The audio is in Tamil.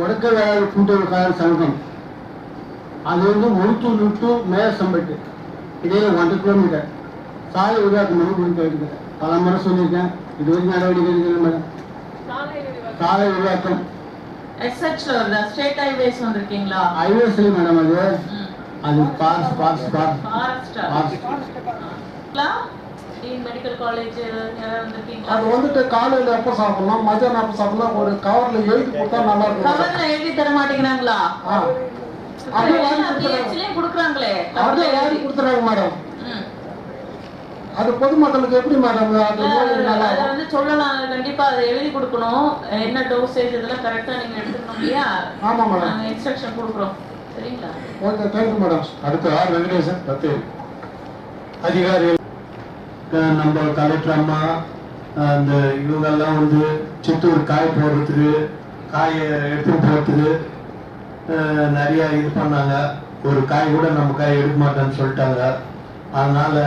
தொடக்க வேளாண் கூட்டுறவுக்காரர் சங்கம். அது வந்து முழுத்தூர் டு மேயசம்பட்டு இடையில ஒன்றரை கிலோமீட்டர் சாலை உருவாக்கம் பண்ணி கொடுக்க இருக்கிறேன் பல முறை சொல்லியிருக்கேன். இது வரைக்கும் நடவடிக்கை எடுக்கல மேடம். சாலை உருவாக்கம் ஸ்டேட் ஹைவேஸ் வந்திருக்கீங்களா? ஐவேஸ்ல மேடம் அது. அது பாஸ் பாஸ் பாஸ் அது வந்துட்டு காலையில எப்ப சாப்பிடலாம் மதியானம் எப்ப சாப்பிடலாம் ஒரு கவர்ல எழுதி கொடுத்தா நல்லா இருக்கும். கவர்ல எழுதி தர மாட்டேங்கிறாங்களா. அப்படியே வாங்கி கொடுக்குறாங்களே வாங்கி கொடுத்துறாங்க மேடம். அது பொதுமக்களுக்கு எப்படி மேடம் அது அதை வந்து சொல்லலாம் கண்டிப்பா அதை எழுதி கொடுக்கணும். என்ன டோசேஜ் இதெல்லாம் கரெக்டா நீங்க எடுத்துக்கணும் இல்லையா? ஆமா மேடம். இன்ஸ்ட்ரக்ஷன் கொடுக்குறோம். சரிங்களா? Okay thank you madam. அடுத்து ஆர் வெங்கடேசன் பத்து. அதிகாரிகள் நம்ம கலெக்டர் அம்மா அந்த இவங்கெல்லாம் வந்து சித்தூர் காய் போடுறதுக்கு காயை எடுத்துட்டு போகிறதுக்கு அஹ் நிறைய இது பண்ணாங்க. ஒரு காய் கூட நம்ம காய் எடுக்க மாட்டேன்னு சொல்லிட்டாங்க. அதனால